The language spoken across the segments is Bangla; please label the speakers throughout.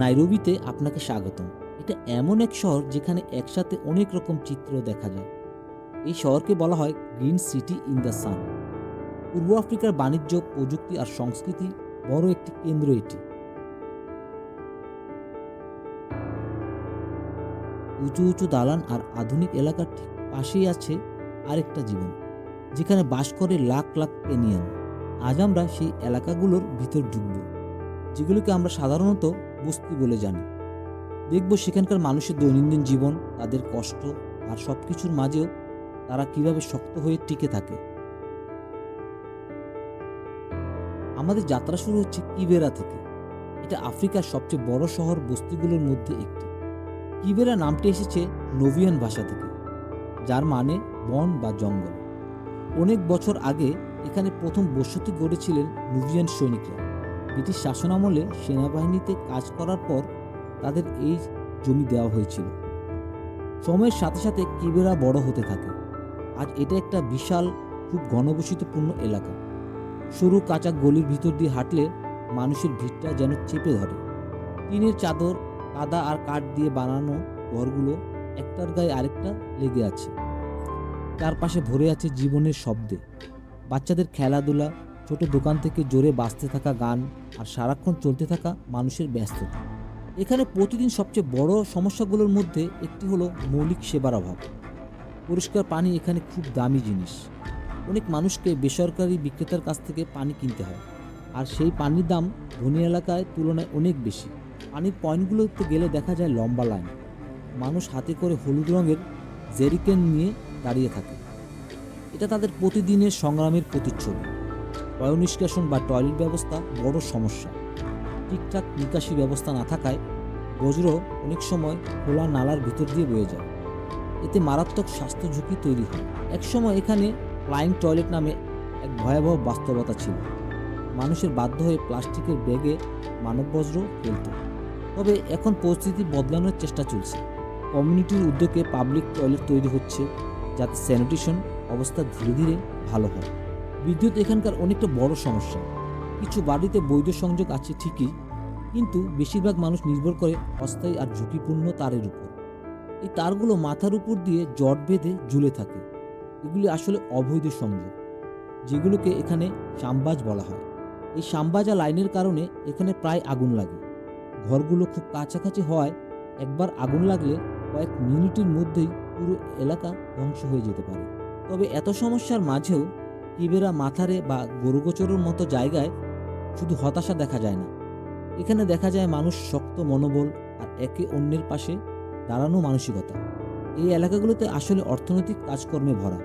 Speaker 1: নাইরোবিতে আপনাকে স্বাগতম। এটা এমন এক শহর যেখানে একসাথে অনেক রকম চিত্র দেখা যায়। এই শহরকে বলা হয় green city in the sun. পূর্ব আফ্রিকার বাণিজ্য, প্রযুক্তি আর সংস্কৃতি বড় একটি কেন্দ্র এটি। উঁচু উঁচু দালান আর আধুনিক এলাকার ঠিক পাশেই আছে আরেকটা জীবন, যেখানে বাস করে লাখ লাখ পেনিয়ান আজ আমরা সেই এলাকাগুলোর ভিতর ঢুকব, যেগুলোকে আমরা সাধারণত বস্তি বলে জানি। দেখব সেখানকার মানুষের দৈনন্দিন জীবন, তাদের কষ্ট আর সব কিছুর মাঝেও তারা কীভাবে শক্ত হয়ে টিকে থাকে। আমাদের যাত্রা শুরু হচ্ছে কিবেরা থেকে। এটা আফ্রিকার সবচেয়ে বড় শহর বস্তিগুলোর মধ্যে একটি। কিবেরা নামটি এসেছে নোভিয়ান ভাষা থেকে, যার মানে বন বা জঙ্গল। অনেক বছর আগে এখানে প্রথম বসতি গড়েছিলেন নুভিয়ান সৈনিকরা। ব্রিটিশ শাসনামলে সেনাবাহিনীতে কাজ করার পর তাদের এই জমি দেওয়া হয়েছিল। সময়ের সাথে সাথে কিবেরা বড় হতে থাকে। আজ এটা একটা বিশাল, খুব ঘনবসতিপূর্ণ এলাকা। সরু কাঁচা গলির ভিতর দিয়ে হাঁটলে মানুষের ভিড়টা যেন চেপে ধরে। টিনের চাদর, কাদা আর কাঠ দিয়ে বানানো ঘরগুলো একটার গায়ে আরেকটা লেগে আছে। চারপাশে ভরে আছে জীবনের শব্দে। বাচ্চাদের খেলাধুলা ছোট দোকান থেকে জোরে বাজতে থাকা গান আর সারাক্ষণ চলতে থাকা মানুষের ব্যস্ততা। এখানে প্রতিদিন সবচেয়ে বড় সমস্যাগুলোর মধ্যে একটি হলো মৌলিক সেবার অভাব। পরিষ্কার পানি এখানে খুব দামি জিনিস। অনেক মানুষকে বেসরকারি বিক্রেতার কাছ থেকে পানি কিনতে হয়। আর সেই পানির দাম ধনী এলাকায় তুলনায় অনেক বেশি। পানির পয়েন্টগুলোতে গেলে দেখা যায় লম্বা লাইন। মানুষ হাতে করে হলুদ রঙের জেরিকেন নিয়ে দাঁড়িয়ে থাকে। এটা তাদের প্রতিদিনের সংগ্রামের প্রতিচ্ছবি। বায়ু নিষ্কাশন বা টয়লেট ব্যবস্থা বড় সমস্যা। ঠিকঠাক নিকাশি ব্যবস্থা না থাকায় বজ্র অনেক সময় খোলা নালার ভিতর দিয়ে বয়ে যায়। এতে মারাত্মক স্বাস্থ্য ঝুঁকি তৈরি হয়। একসময় এখানে ফ্লাইং টয়লেট নামে এক ভয়াবহ বাস্তবতা ছিল। মানুষের বাধ্য হয়ে প্লাস্টিকের ব্যাগে মানববজ্র ফেলত। তবে এখন পরিস্থিতি বদলানোর চেষ্টা চলছে। কমিউনিটির উদ্যোগে পাবলিক টয়লেট তৈরি হচ্ছে যাতে স্যানিটেশন অবস্থা ধীরে ধীরে ভালো হয়। বিদ্যুৎ এখানকার অনেকটা বড় সমস্যা। কিছু বাড়িতে বৈধ সংযোগ আছে ঠিকই, কিন্তু বেশিরভাগ মানুষ নির্ভর করে অস্থায়ী আর ঝুঁকিপূর্ণ তারের উপর। এই তারগুলো মাথার উপর দিয়ে জট বেঁধে ঝুলে থাকে। এগুলি আসলে অবৈধ সংযোগ, যেগুলোকে এখানে সাম্বাজ বলা হয়। এই সাম্বাজা লাইনের কারণে এখানে প্রায় আগুন লাগে। ঘরগুলো খুব কাছাকাছি হওয়ায় একবার আগুন লাগলে কয়েক মিনিটের মধ্যেই পুরো এলাকা ধ্বংস হয়ে যেতে পারে। তবে এত সমস্যার মাঝেও কিবেরা মাথারে বা গরুগোচরের মতো জায়গায় শুধু হতাশা দেখা যায় না। এখানে দেখা যায় মানুষ শক্ত, মনোবল আর একে অন্যের পাশে দাঁড়ানো মানসিকতা। এই এলাকাগুলোতে আসলে অর্থনৈতিক কাজকর্মে ভরা।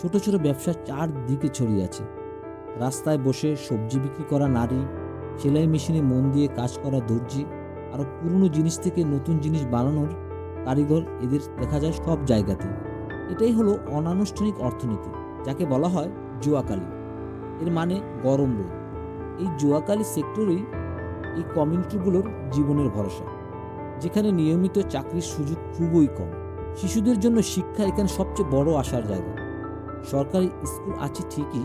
Speaker 1: ছোট ছোট ব্যবসা চারদিকে ছড়িয়ে আছে। রাস্তায় বসে সবজি বিক্রি করা নারী, সেলাই মেশিনে মন দিয়ে কাজ করা দর্জি আরও পুরনো জিনিস থেকে নতুন জিনিস বানানোর কারিগর এদের দেখা যায় সব জায়গাতে এটাই হলো অনানুষ্ঠানিক অর্থনীতি, যাকে বলা হয় জুয়াকালি। এর মানে গরম রোদ। এই জুয়াকালি সেক্টরই এই কমিউনিটিগুলোর জীবনের ভরসা, যেখানে নিয়মিত চাকরির সুযোগ খুবই কম। শিশুদের জন্য শিক্ষা এখানে সবচেয়ে বড় আশার জায়গা। সরকারি স্কুল আছে ঠিকই,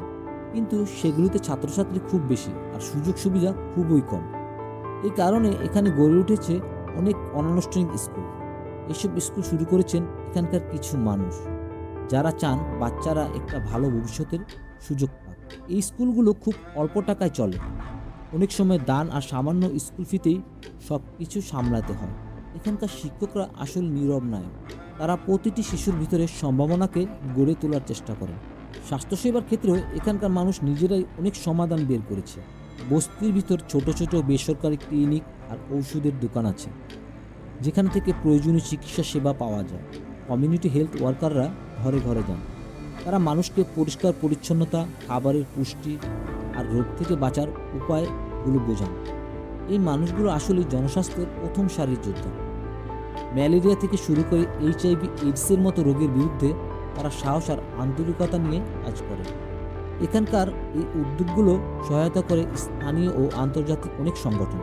Speaker 1: কিন্তু সেগুলিতে ছাত্রছাত্রী খুব বেশি আর সুযোগ সুবিধা খুবই কম। এই কারণে এখানে গড়ে উঠেছে অনেক অনানুষ্ঠানিক স্কুল। এসব স্কুল শুরু করেছেন এখানকার কিছু মানুষ। যারা চান বাচ্চারা একটা ভালো ভবিষ্যতের সুযোগ পাক এই স্কুলগুলো খুব অল্প টাকায় চলে। অনেক সময় দান আর সামান্য স্কুল ফিতেই সব কিছু সামলাতে হয়। এখানকার শিক্ষকরা আসল নীরব নায়ক। তারা প্রতিটি শিশুর ভিতরে সম্ভাবনাকে গড়ে তোলার চেষ্টা করেন স্বাস্থ্যসেবার ক্ষেত্রেও এখানকার মানুষ নিজেরাই অনেক সমাধান বের করেছে। বস্তির ভিতর ছোট ছোট বেসরকারি ক্লিনিক আর ঔষধের দোকান আছে। যেখান থেকে প্রয়োজনীয় চিকিৎসা সেবা পাওয়া যায়। কমিউনিটি হেলথ ওয়ার্কাররা ঘরে ঘরে যান। তারা মানুষকে পরিষ্কার পরিচ্ছন্নতা, খাবারের পুষ্টি আর রোগ থেকে বাঁচার উপায়গুলো বোঝান। এই মানুষগুলো আসলে জনস্বাস্থ্যের প্রথম সারির যোদ্ধা। ম্যালেরিয়া থেকে শুরু করে এইচআইভি, এইডসের মতো রোগের বিরুদ্ধে তারা সাহস আর আন্তরিকতা নিয়ে কাজ করে। এখানকার এই উদ্যোগগুলো সহায়তা করে স্থানীয় ও আন্তর্জাতিক অনেক সংগঠন।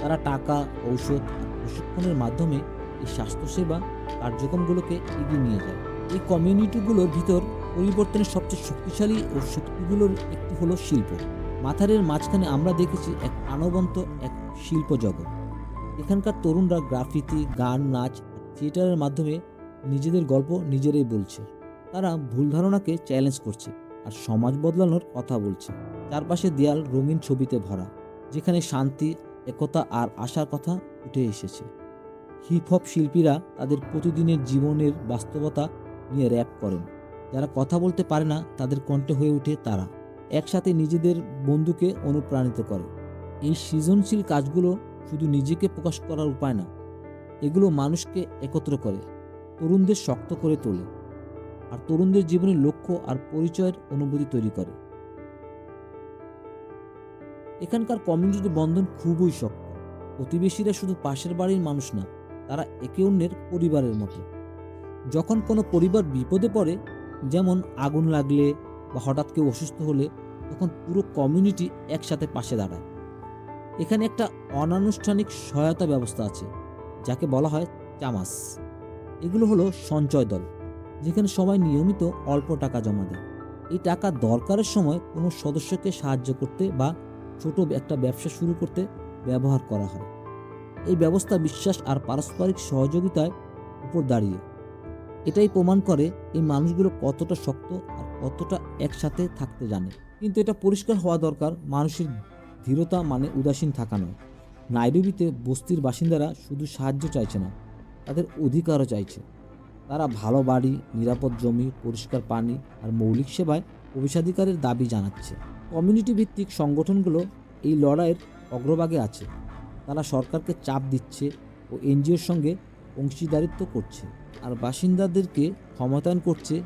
Speaker 1: তারা টাকা, ঔষধ আর প্রশিক্ষণের মাধ্যমে এই স্বাস্থ্যসেবা কার্যক্রমগুলোকে এগিয়ে নিয়ে যায়। এই কমিউনিটিগুলোর ভিতর পরিবর্তনের সবচেয়ে শক্তিশালী ও শক্তিগুলোর একটি হলো শিল্প। মাথারের মাঝখানে আমরা দেখেছি এক প্রাণবন্ত এক শিল্প জগৎ। এখানকার তরুণরা গ্রাফিতি, গান, নাচ থিয়েটারের মাধ্যমে নিজেদের গল্প নিজেরাই বলছে। তারা ভুল ধারণাকে চ্যালেঞ্জ করছে আর সমাজ বদলানোর কথা বলছে। চারপাশে দেয়াল রঙিন ছবিতে ভরা, যেখানে শান্তি, একতা আর আশার কথা উঠে এসেছে। হিপ হপ শিল্পীরা তাদের প্রতিদিনের জীবনের বাস্তবতা নিয়ে র্যাপ করেন। যারা কথা বলতে পারে না, তাদের কণ্ঠে হয়ে ওঠে তারা। একসাথে নিজেদের বন্ধুকে অনুপ্রাণিত করে। এই সৃজনশীল কাজগুলো শুধু নিজেকে প্রকাশ করার উপায় না, এগুলো মানুষকে একত্র করে, তরুণদের শক্ত করে তোলে, আর তরুণদের জীবনের লক্ষ্য আর পরিচয়ের অনুভূতি তৈরি করে। এখানকার কমিউনিটি বন্ধন খুবই শক্ত। প্রতিবেশীরা শুধু পাশের বাড়ির মানুষ না, তারা একে অন্যের পরিবারের মতো। যখন কোনো পরিবার বিপদে পড়ে যেমন আগুন লাগলে বা হঠাৎ কেউ অসুস্থ হলে তখন পুরো কমিউনিটি একসাথে পাশে দাঁড়ায়। এখানে একটা অনানুষ্ঠানিক সহায়তা ব্যবস্থা আছে, যাকে বলা হয় চামাস। এগুলো হলো সঞ্চয় দল, যেখানে সবাই নিয়মিত অল্প টাকা জমা দেয়। এই টাকা দরকারের সময় কোনো সদস্যকে সাহায্য করতে বা ছোট একটা ব্যবসা শুরু করতে ব্যবহার করা হয়। এই ব্যবস্থা বিশ্বাস আর পারস্পরিক সহযোগিতায় উপর দাঁড়িয়ে। এটাই প্রমাণ করে এই মানুষগুলো কতটা শক্ত আর কতটা একসাথে থাকতে জানে। কিন্তু এটা পরিষ্কার হওয়া দরকার মানুষের ধীরতা মানে উদাসীন থাকা নয়। নাইরোবিতে বস্তির বাসিন্দারা শুধু সাহায্য চাইছে না, তাদের অধিকারও চাইছে। তারা ভালো বাড়ি, নিরাপদ জমি, পরিষ্কার পানি আর মৌলিক সেবায় প্রবেশাধিকারের দাবি জানাচ্ছে। কমিউনিটি ভিত্তিক সংগঠনগুলো এই লড়াইয়ের অগ্রভাগে আছে। তারা সরকারকে চাপ দিচ্ছে ও এনজিওর সঙ্গে অংশীদারিত্ব করছে আর বাসিন্দাদেরকে ক্ষমতায়ন করছে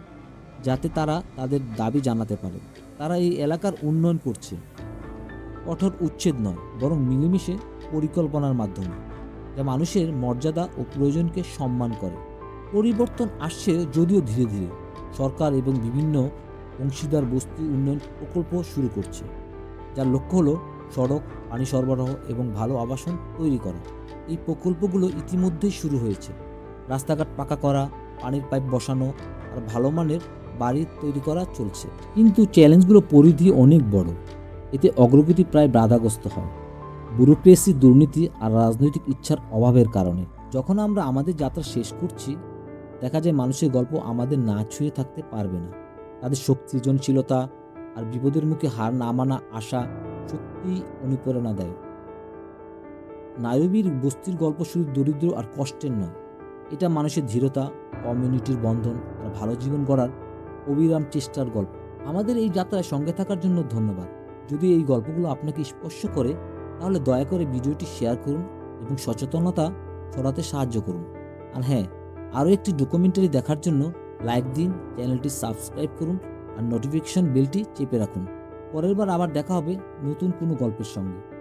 Speaker 1: যাতে তারা তাদের দাবি জানাতে পারে। তারা এই এলাকার উন্নয়ন করছে। কঠোর উচ্ছেদ নয়, বরং মিলেমিশে পরিকল্পনার মাধ্যমে, যা মানুষের মর্যাদা ও প্রয়োজনকে সম্মান করে। পরিবর্তন আসছে যদিও ধীরে ধীরে। সরকার এবং বিভিন্ন অংশীদার বস্তি উন্নয়ন প্রকল্প শুরু করছে, যার লক্ষ্য হলো সড়ক, পানি সরবরাহ এবং ভালো আবাসন তৈরি করা। এই প্রকল্পগুলো ইতিমধ্যেই শুরু হয়েছে। রাস্তাঘাট পাকা করা, পানির পাইপ বসানো আর ভালো মানের বাড়ি তৈরি করা চলছে। কিন্তু চ্যালেঞ্জগুলো পরিধি অনেক বড়। এতে অগ্রগতি প্রায় বাধাগ্রস্ত হয়। ব্যুরোক্রেসি, দুর্নীতি আর রাজনৈতিক ইচ্ছার অভাবের কারণে। যখন আমরা আমাদের যাত্রা শেষ করছি, দেখা যায় মানুষের গল্প আমাদের না ছুঁয়ে থাকতে পারবে না। তাদের শক্তি সৃজনশীলতা আর বিপদের মুখে হার না মানা আশা সত্যি অনুপ্রেরণা দেয় নায়বীর বস্তির গল্প শুধু দরিদ্র আর কষ্টের নয়, এটা মানুষের ধীরতা কমিউনিটির বন্ধন আর ভালো জীবন গড়ার অবিরাম চেষ্টার গল্প। আমাদের এই যাত্রায় সঙ্গে থাকার জন্য ধন্যবাদ। যদি এই গল্পগুলো আপনাকে স্পর্শ করে, তাহলে দয়া করে ভিডিওটি শেয়ার করুন এবং সচেতনতা ছড়াতে সাহায্য করুন। আর হ্যাঁ আরও একটি ডকুমেন্টারি দেখার জন্য লাইক দিন চ্যানেলটি সাবস্ক্রাইব করুন আর নোটিফিকেশন বেলটি চেপে রাখুন। পরের বার আবার দেখা হবে নতুন কোনো গল্পের সঙ্গে।